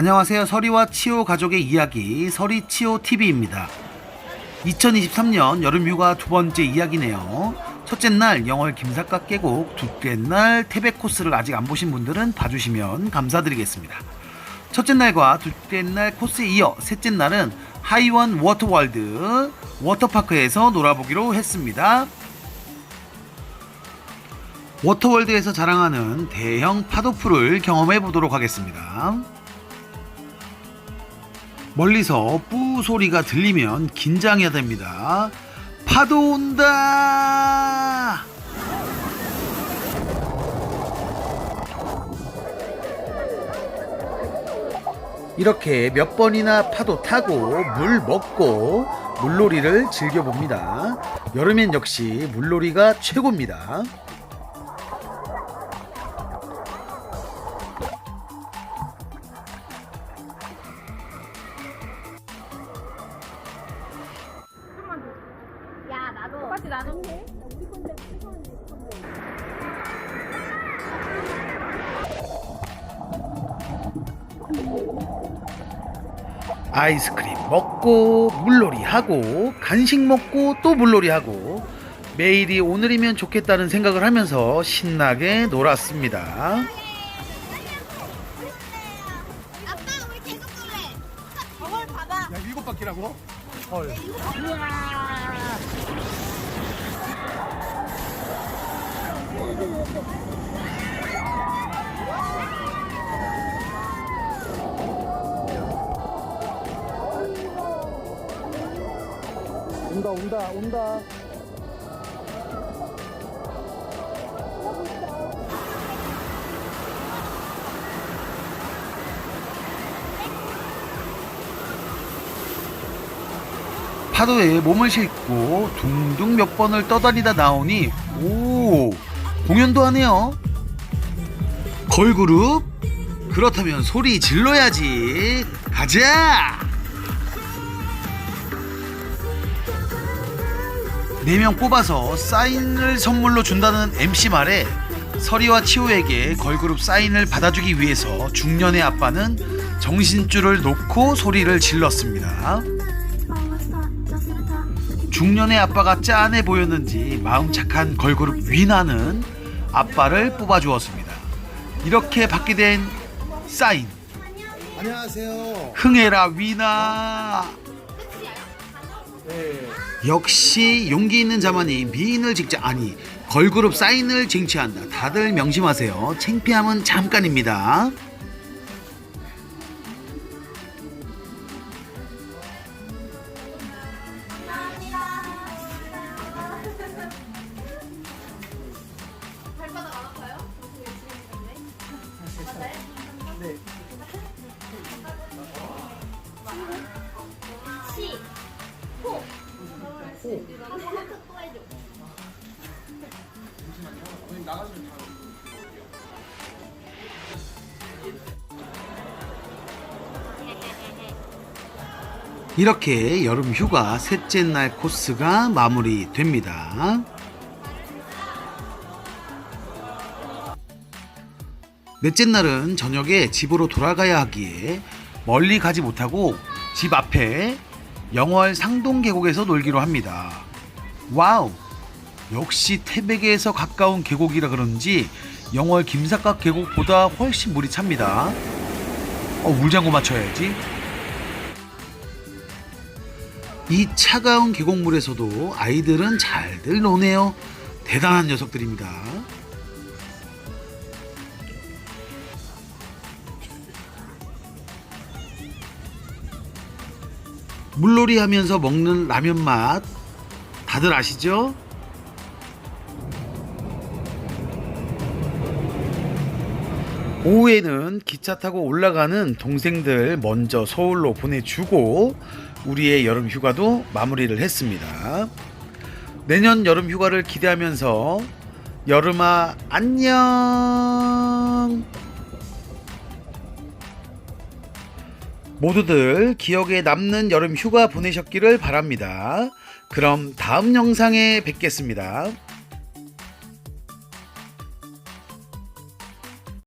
안녕하세요. 서리와 치오 가족의 이야기 서리 치오 TV입니다. 2023년 여름 휴가 두 번째 이야기네요. 첫째 날 영월 김삿갓 계곡, 둘째 날 태백 코스를 아직 안 보신 분들은 봐주시면 감사드리겠습니다. 첫째 날과 둘째 날 코스에 이어 셋째 날은 하이원 워터월드 워터파크에서 놀아보기로 했습니다. 워터월드에서 자랑하는 대형 파도풀을 경험해 보도록 하겠습니다. 멀리서 뿌 소리가 들리면 긴장해야 됩니다. 파도 온다! 이렇게 몇 번이나 파도 타고 물 먹고 물놀이를 즐겨봅니다. 여름엔 역시 물놀이가 최고입니다. 똑같이 나도 아이스크림 먹고 물놀이 하고 간식 먹고 또 물놀이 하고 매일이 오늘이면 좋겠다는 생각을 하면서 신나게 놀았습니다. 아빠 우리 계속 놀래 저걸 봐봐 야 일곱 바퀴라고? 헐. 온다 온다 온다. 파도에 몸을 싣고 둥둥 몇 번을 떠다니다 나오니 오 공연도 하네요. 걸그룹? 그렇다면 소리 질러야지. 가자. 네 명 뽑아서 사인을 선물로 준다는 MC 말에 서리와 치호에게 걸그룹 사인을 받아주기 위해서 중년의 아빠는 정신줄을 놓고 소리를 질렀습니다. 중년의 아빠가 짠해 보였는지 마음 착한 걸그룹 위나는 아빠를 뽑아주었습니다. 이렇게 받게 된 사인 안녕하세요. 흥해라 위나 네. 역시 용기 있는 자만이 미인을 직접 아니 걸그룹 사인을 쟁취한다. 다들 명심하세요. 창피함은 잠깐입니다. 또 해줘. 이렇게 여름 휴가 셋째 날 코스가 마무리됩니다. 넷째 날은 저녁에 집으로 돌아가야 하기에 멀리 가지 못하고 집 앞에 영월 상동 계곡에서 놀기로 합니다. 와우! 역시 태백에서 가까운 계곡이라 그런지 영월 김삿갓 계곡보다 훨씬 물이 찹니다. 어, 물장구 맞춰야지. 이 차가운 계곡물에서도 아이들은 잘들 노네요. 대단한 녀석들입니다. 물놀이 하면서 먹는 라면 맛 다들 아시죠? 오후에는 기차 타고 올라가는 동생들 먼저 서울로 보내주고 우리의 여름 휴가도 마무리를 했습니다. 내년 여름 휴가를 기대하면서 여름아 안녕. 모두들 기억에 남는 여름 휴가 보내셨기를 바랍니다. 그럼 다음 영상에 뵙겠습니다.